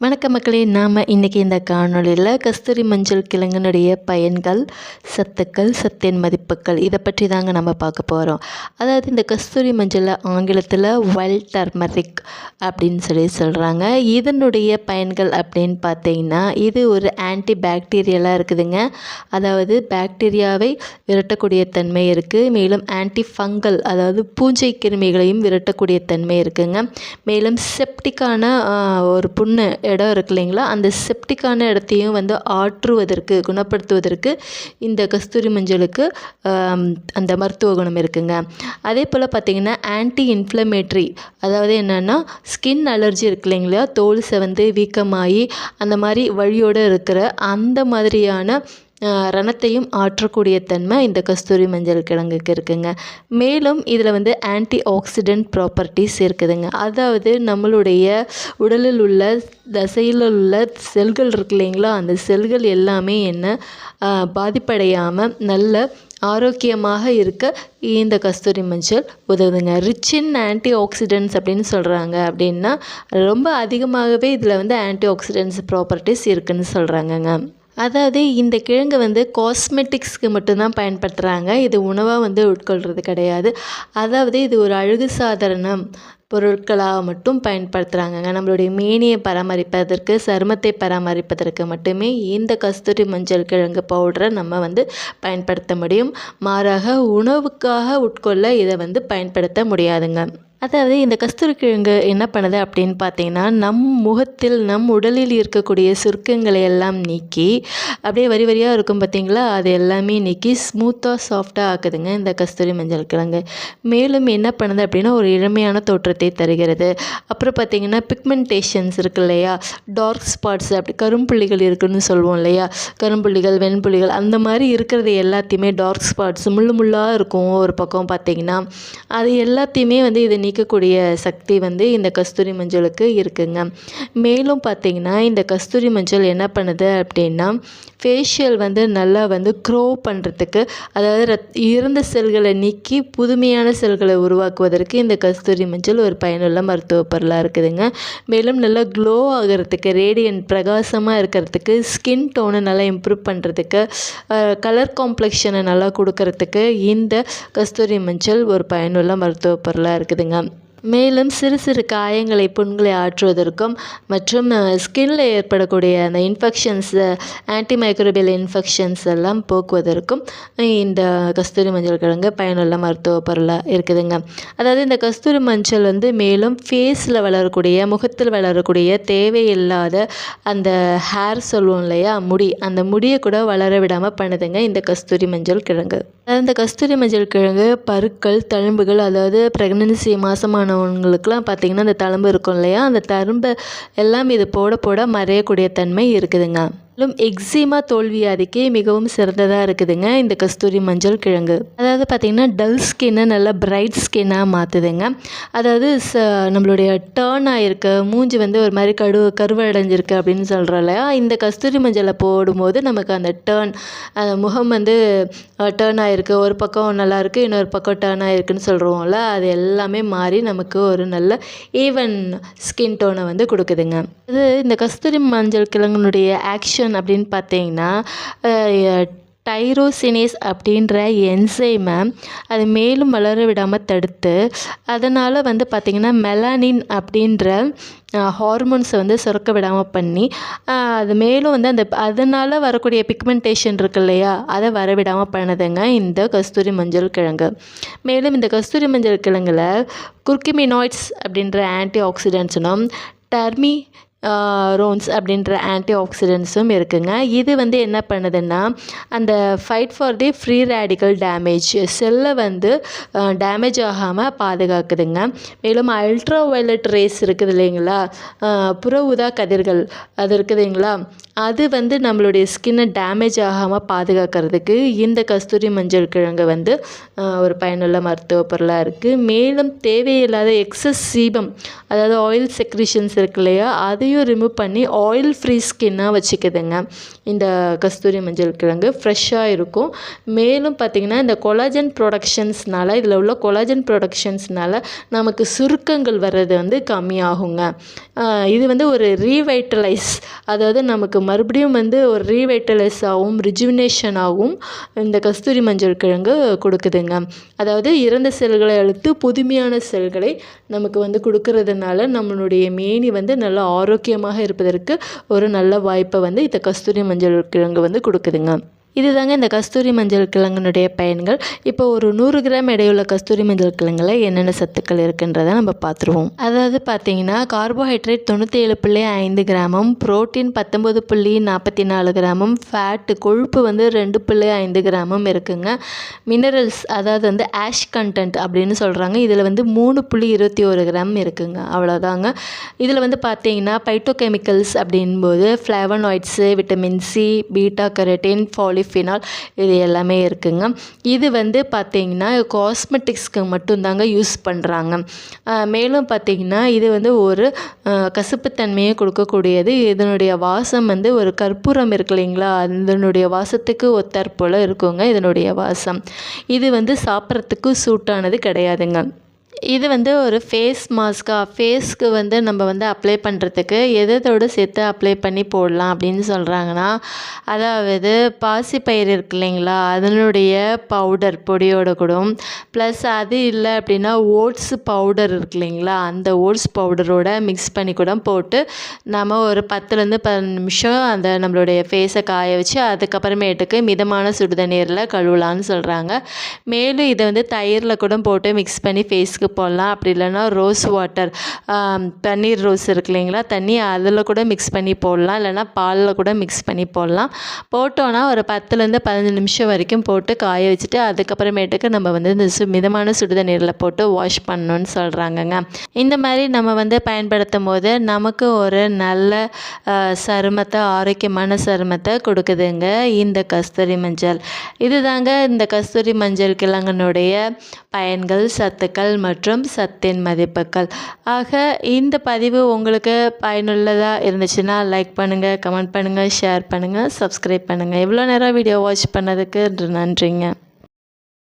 வணக்க மக்களே நாம் இன்றைக்கி இந்த காணொளியில் கஸ்தூரி மஞ்சள் கிழங்கினுடைய பயன்கள் சத்துக்கள் சத்தின் மதிப்புகள் இதை பற்றி தாங்க நம்ம பார்க்க போகிறோம் அதாவது இந்த கஸ்தூரி மஞ்சளை ஆங்கிலத்தில் வைல்ட் டர்மரிக் அப்படின்னு சொல்லி சொல்கிறாங்க இதனுடைய பயன்கள் அப்படின்னு பார்த்தீங்கன்னா இது ஒரு ஆன்டி பாக்டீரியலாக இருக்குதுங்க. அதாவது பாக்டீரியாவை விரட்டக்கூடிய தன்மை இருக்குது மேலும் ஆன்டி ஃபங்கல் அதாவது பூஞ்சை கிருமிகளையும் விரட்டக்கூடிய தன்மை இருக்குங்க. மேலும் செப்டிக்கான ஒரு புண்ணு இடம் இருக்கு இல்லைங்களா? அந்த செப்டிக்கான இடத்தையும் வந்து ஆற்றுவதற்கு குணப்படுத்துவதற்கு இந்த கஸ்தூரி மஞ்சளுக்கு அந்த மருத்துவ குணம் இருக்குங்க. அதே போல் பார்த்திங்கன்னா ஆன்டி இன்ஃப்ளமேட்ரி அதாவது என்னென்னா ஸ்கின் அலர்ஜி இருக்கு இல்லைங்களா? தோல் செவந்து வீக்கமாகி அந்த மாதிரி வழியோடு இருக்கிற அந்த மாதிரியான ரணத்தையும் ஆற்றக்கூடிய தன்மை இந்த கஸ்தூரி மஞ்சள் கிழங்குக்கு இருக்குங்க. மேலும் இதில் வந்து ஆன்டி ஆக்சிடென்ட் ப்ராப்பர்ட்டிஸ் இருக்குதுங்க. அதாவது நம்மளுடைய உடலில் உள்ள தசையில் உள்ள செல்கள் இருக்கு இல்லைங்களா? அந்த செல்கள் எல்லாமே என்ன பாதிப்படையாமல் நல்ல ஆரோக்கியமாக இருக்க இந்த கஸ்தூரி மஞ்சள் உதவுதுங்க. ரிச் இன் ஆன்டி ஆக்சிடென்ட்ஸ் அப்படின்னு சொல்கிறாங்க அப்படின்னா ரொம்ப அதிகமாகவே இதில் வந்து ஆன்டி ஆக்சிடென்ட்ஸ் ப்ராப்பர்ட்டிஸ் இருக்குதுன்னு சொல்கிறாங்கங்க அதாவது இந்த கிழங்கு வந்து காஸ்மெட்டிக்ஸ்க்கு மட்டும்தான் பயன்படுத்துகிறாங்க இது உணவாக வந்து உட்கொள்கிறது கிடையாது. அதாவது இது ஒரு அழகு சாதனம் பொருட்களாக மட்டும் பயன்படுத்துகிறாங்கங்க நம்மளுடைய மேனியை பராமரிப்பதற்கு சருமத்தை பராமரிப்பதற்கு மட்டுமே இந்த கஸ்தூரி மஞ்சள் கிழங்கு பவுடரை நம்ம வந்து பயன்படுத்த முடியும். மாறாக உணவுக்காக உட்கொள்ள இதை வந்து பயன்படுத்த முடியாதுங்க. அதாவது இந்த கஸ்தூரி கிழங்கு என்ன பண்ணுது அப்படின்னு பார்த்தீங்கன்னா நம் முகத்தில் நம் உடலில் இருக்கக்கூடிய சுருக்கங்களை எல்லாம் நீக்கி அப்படியே வரி வரியாக இருக்கும் பார்த்தீங்களா? அது எல்லாமே நீக்கி ஸ்மூத்தாக சாஃப்டாக ஆக்குதுங்க இந்த கஸ்தூரி மஞ்சள் கிழங்கு. மேலும் என்ன பண்ணுது அப்படின்னா ஒரு இளமையான தோற்றத்தை தருகிறது. அப்புறம் பார்த்திங்கன்னா பிக்மெண்டேஷன்ஸ் இருக்கு இல்லையா? டார்க் ஸ்பாட்ஸ் அப்படி கரும்புள்ளிகள் இருக்குதுன்னு சொல்லுவோம் இல்லையா? கரும்புள்ளிகள் வெண்புள்ளிகள் அந்த மாதிரி இருக்கிறது எல்லாத்தையுமே டார்க் ஸ்பாட்ஸ் முள்ளு முள்ளாக இருக்கும் ஒரு பக்கம் பார்த்திங்கன்னா. அது எல்லாத்தையுமே வந்து இதை நீக்கக்கூடிய சக்தி வந்து இந்த கஸ்தூரி மஞ்சளுக்கு இருக்குங்க. மேலும் பார்த்திங்கன்னா இந்த கஸ்தூரி மஞ்சள் என்ன பண்ணுது அப்படின்னா ஃபேஷியல் வந்து நல்லா வந்து க்ரோ பண்ணுறதுக்கு அதாவது ரத் இறந்த செல்களை நீக்கி புதுமையான செல்களை உருவாக்குவதற்கு இந்த கஸ்தூரி மஞ்சள் ஒரு பயனுள்ள மருத்துவ பொருளாக இருக்குதுங்க. மேலும் நல்லா க்ளோ ஆகிறதுக்கு ரேடியன்ட் பிரகாசமாக இருக்கிறதுக்கு ஸ்கின் டோனை நல்லா இம்ப்ரூவ் பண்ணுறதுக்கு கலர் காம்ப்ளெக்ஷனை நல்லா கொடுக்கறதுக்கு இந்த கஸ்தூரி மஞ்சள் ஒரு பயனுள்ள மருத்துவ பொருளாக இருக்குதுங்க. കാണാം மேலும் சிறு சிறு காயங்களை புண்களை ஆற்றுவதற்கும் மற்றும் ஸ்கின்னில் ஏற்படக்கூடிய அந்த இன்ஃபெக்ஷன்ஸ் ஆன்டிமைக்ரோபியல் இன்ஃபெக்ஷன்ஸ் எல்லாம் போக்குவதற்கும் இந்த கஸ்தூரி மஞ்சள் கிழங்கு பயனுள்ள மருத்துவ பொருளாக இருக்குதுங்க. அதாவது இந்த கஸ்தூரி மஞ்சள் வந்து மேலும் ஃபேஸில் வளரக்கூடிய முகத்தில் வளரக்கூடிய தேவையில்லாத அந்த ஹேர் சொல்லுவோம் இல்லையா முடி அந்த முடியை கூட வளர விடாமல் பண்ணுதுங்க இந்த கஸ்தூரி மஞ்சள் கிழங்கு. அதாவது இந்த கஸ்தூரி மஞ்சள் கிழங்கு பருக்கள் தழும்புகள் அதாவது ப்ரெக்னன்சி மாதமான உள்ளவங்களுக்குலாம் பார்த்திங்கன்னா அந்த தழும்பு இருக்கும் இல்லையா? அந்த தழும்பை எல்லாம் இது போட போட மறையக்கூடிய தன்மை இருக்குதுங்க. மேலும் எக்ஸிமா தோல்வியாதிக்கு மிகவும் சிறந்ததாக இருக்குதுங்க. இந்த கஸ்தூரி மஞ்சள் கிழங்கு. அதாவது பார்த்திங்கன்னா டல் ஸ்கின்னை நல்லா பிரைட் ஸ்கின்னாக மாற்றுதுங்க அதாவது ச நம்மளுடைய டேர்ன் ஆகிருக்க மூஞ்சி வந்து ஒரு மாதிரி கடு கருவடைஞ்சிருக்கு அப்படின்னு சொல்கிறோம் இல்லையா? இந்த கஸ்தூரி மஞ்சளை போடும்போது நமக்கு அந்த டேர்ன் அந்த முகம் வந்து டேர்ன் ஆகிருக்கு ஒரு பக்கம் நல்லாயிருக்கு இன்னொரு பக்கம் டேர்ன் ஆகிருக்குன்னு சொல்கிறோம்ல அது எல்லாமே மாறி நமக்கு ஒரு நல்ல ஈவன் ஸ்கின் டோனை வந்து கொடுக்குதுங்க. இது இந்த கஸ்தூரி மஞ்சள் கிழங்குனுடைய ஆக்ஷன் ரியாக்ஷன் அப்படின்னு பார்த்தீங்கன்னா டைரோசினேஸ் அப்படின்ற என்சைமை அது மேலும் வளர விடாமல் தடுத்து அதனால் வந்து பார்த்திங்கன்னா மெலானின் அப்படின்ற ஹார்மோன்ஸை வந்து சுரக்க விடாமல் பண்ணி அது மேலும் வந்து அந்த அதனால் வரக்கூடிய பிக்மெண்டேஷன் இருக்கு இல்லையா அதை வர விடாமல் பண்ணுதுங்க இந்த கஸ்தூரி மஞ்சள் கிழங்கு. மேலும் இந்த கஸ்தூரி மஞ்சள் கிழங்கில் குர்கிமினாய்ட்ஸ் அப்படின்ற ஆன்டி ஆக்சிடென்ட்ஸும் டர்மி ரோன்ஸ் அப்படின்ற ஆன்டி ஆக்சிடென்ட்ஸும் இருக்குங்க. இது வந்து என்ன பண்ணுதுன்னா அந்த fight for the free radical damage செல்லை வந்து டேமேஜ் ஆகாமல் பாதுகாக்குதுங்க. மேலும் அல்ட்ரா வயலட் ரேஸ் இருக்குது இல்லைங்களா? புற ஊதா கதிர்கள் அது இருக்குதுங்களா அது வந்து நம்மளுடைய ஸ்கின்னை டேமேஜ் ஆகாமல் பாதுகாக்கிறதுக்கு இந்த கஸ்தூரி மஞ்சள் கிழங்கு வந்து ஒரு பயனுள்ள மருத்துவ பொருளாக இருக்குது மேலும் தேவையில்லாத எக்ஸஸ் சீபம் அதாவது ஆயில் செக்ரிஷன்ஸ் இருக்கு இல்லையா அதையும் ரிமூவ் பண்ணி ஆயில் ஃப்ரீ ஸ்கின்னாக வச்சுக்குதுங்க. இந்த கஸ்தூரி மஞ்சள் கிழங்கு ஃப்ரெஷ்ஷாக இருக்கும். மேலும் பார்த்திங்கன்னா இந்த கொலாஜன் ப்ரொடக்ஷன்ஸ்னால இதில் உள்ள கொலாஜன் ப்ரொடக்ஷன்ஸ்னால நமக்கு சுருக்கங்கள் வர்றது வந்து கம்மியாகுங்க. இது வந்து ஒரு ரீவைட்டலைஸ் அதாவது நமக்கு மறுபடியும் வந்து ஒரு ரீவைட்டலைஸ் ஆகும் ரிஜுவினேஷன் ஆகும் இந்த கஸ்தூரி மஞ்சள் கிழங்கு கொடுக்குதுங்க. அதாவது இறந்த செல்களை அழுத்து புதுமையான செல்களை நமக்கு வந்து கொடுக்கறதுனால நம்மளுடைய மேனி வந்து நல்லா ஆரோக்கியமாக இருப்பதற்கு ஒரு நல்ல வாய்ப்பை வந்து இந்த கஸ்தூரி மஞ்சள் கிழங்கு வந்து கொடுக்குதுங்க. இது தாங்க இந்த கஸ்தூரி மஞ்சள் கிழங்கினுடைய பயன்கள். இப்போ ஒரு நூறு கிராம் எடையுள்ள கஸ்தூரி மஞ்சள் கிழங்குல என்னென்ன சத்துக்கள் இருக்குன்றதை நம்ம பார்த்துருவோம். அதாவது பார்த்தீங்கன்னா கார்போஹைட்ரேட் தொண்ணூற்றி ஏழு புள்ளி ஐந்து கிராமும் புரோட்டீன் பத்தொம்பது புள்ளி நாற்பத்தி நாலு கிராமும் ஃபேட்டு கொழுப்பு வந்து ரெண்டு புள்ளி ஐந்து கிராமம் இருக்குங்க. மினரல்ஸ் அதாவது வந்து ஆஷ் கண்டென்ட் அப்படின்னு சொல்கிறாங்க இதில் வந்து மூணு புள்ளி இருபத்தி ஒரு கிராம் இருக்குங்க. அவ்வளோதாங்க இதில் வந்து பார்த்தீங்கன்னா பைட்டோகெமிக்கல்ஸ் அப்படின்போது flavonoids vitamin C beta carotene poly polyphenol இது எல்லாமே இருக்குங்க. இது வந்து பார்த்திங்கன்னா காஸ்மெட்டிக்ஸ்க்கு மட்டும்தாங்க யூஸ் பண்ணுறாங்க மேலும் பார்த்திங்கன்னா இது வந்து ஒரு கசப்புத்தன்மையை கொடுக்கக்கூடியது. இதனுடைய வாசம் வந்து ஒரு கற்பூரம் இருக்கு இல்லைங்களா? அதனுடைய வாசத்துக்கு ஒத்தற்போல் இருக்குங்க இதனுடைய வாசம். இது வந்து சாப்பிட்றதுக்கு சூட்டானது கிடையாதுங்க. இது வந்து ஒரு ஃபேஸ் மாஸ்க்காக ஃபேஸ்க்கு வந்து நம்ம வந்து அப்ளை பண்ணுறதுக்கு எதோடு சேர்த்து அப்ளை பண்ணி போடலாம் அப்படின்னு சொல்கிறாங்கன்னா அதாவது பாசிப்பயிறு இருக்கு இல்லைங்களா? அதனுடைய பவுடர் பொடியோட கூட ப்ளஸ் அது இல்லை அப்படின்னா ஓட்ஸ் பவுடர் இருக்கு இல்லைங்களா? அந்த ஓட்ஸ் பவுடரோட மிக்ஸ் பண்ணி கூட போட்டு நம்ம ஒரு பத்துலேருந்து பதினஞ்சு நிமிஷம் அந்த நம்மளுடைய ஃபேஸை காய வச்சு அதுக்கப்புறமேட்டுக்கு மிதமான சுடுதண்ணீரில் கழுவலான்னு சொல்கிறாங்க மேலும் இதை வந்து தயிரில் கூட போட்டு மிக்ஸ் பண்ணி ஃபேஸ்க்கு ஃபேஸுக்கு போடலாம். அப்படி இல்லைன்னா ரோஸ் வாட்டர் பன்னீர் ரோஸ் இருக்கு இல்லைங்களா? தண்ணி அதில் கூட மிக்ஸ் பண்ணி போடலாம். இல்லைனா பாலில் கூட மிக்ஸ் பண்ணி போடலாம். போட்டோன்னா ஒரு பத்துலேருந்து பதினஞ்சு நிமிஷம் வரைக்கும் போட்டு காய வச்சுட்டு அதுக்கப்புறமேட்டுக்கு நம்ம வந்து இந்த சு மிதமான சுடுதண்ணீரில் போட்டு வாஷ் பண்ணணுன்னு சொல்கிறாங்கங்க இந்த மாதிரி நம்ம வந்து பயன்படுத்தும் போது நமக்கு ஒரு நல்ல சருமத்தை ஆரோக்கியமான சருமத்தை கொடுக்குதுங்க இந்த கஸ்தூரி மஞ்சள். இதுதாங்க இந்த கஸ்தூரி மஞ்சள் கிழங்கனுடைய பயன்கள் சத்துக்கள் மற்றும் மற்றும் சத்தின் மதிப்புகள். ஆக இந்த பதிவு உங்களுக்கு பயனுள்ளதாக இருந்துச்சுன்னா லைக் பண்ணுங்கள் கமெண்ட் பண்ணுங்கள் ஷேர் பண்ணுங்கள் சப்ஸ்கிரைப் பண்ணுங்கள் இவ்வளோ நேரம் வீடியோ வாட்ச் பண்ணதுக்கு நன்றிங்க.